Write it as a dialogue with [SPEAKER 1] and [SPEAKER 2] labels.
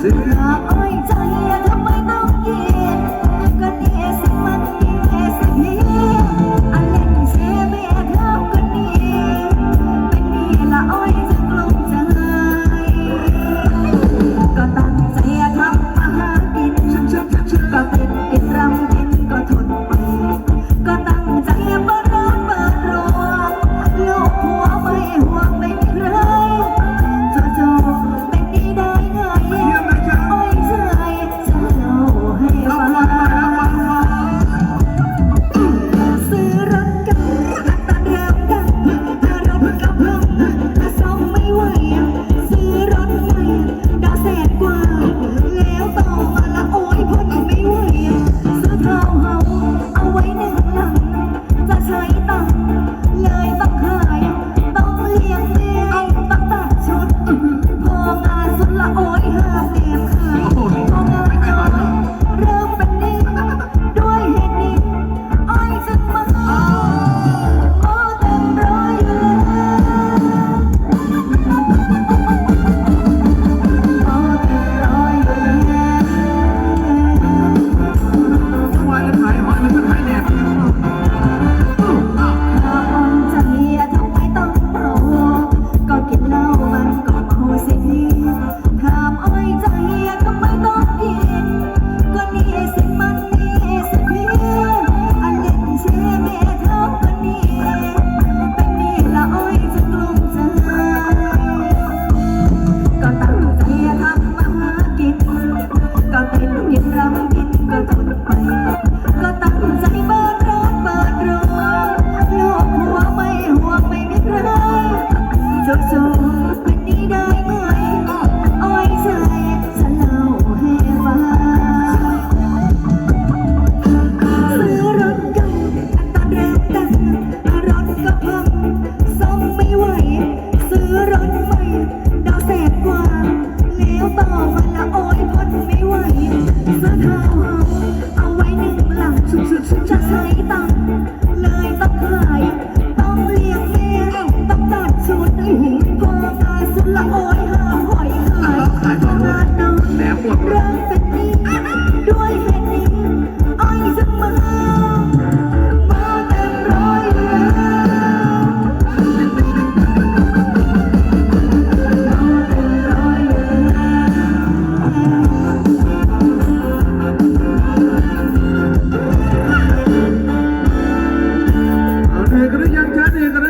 [SPEAKER 1] สึรักอ้อยใจ หมด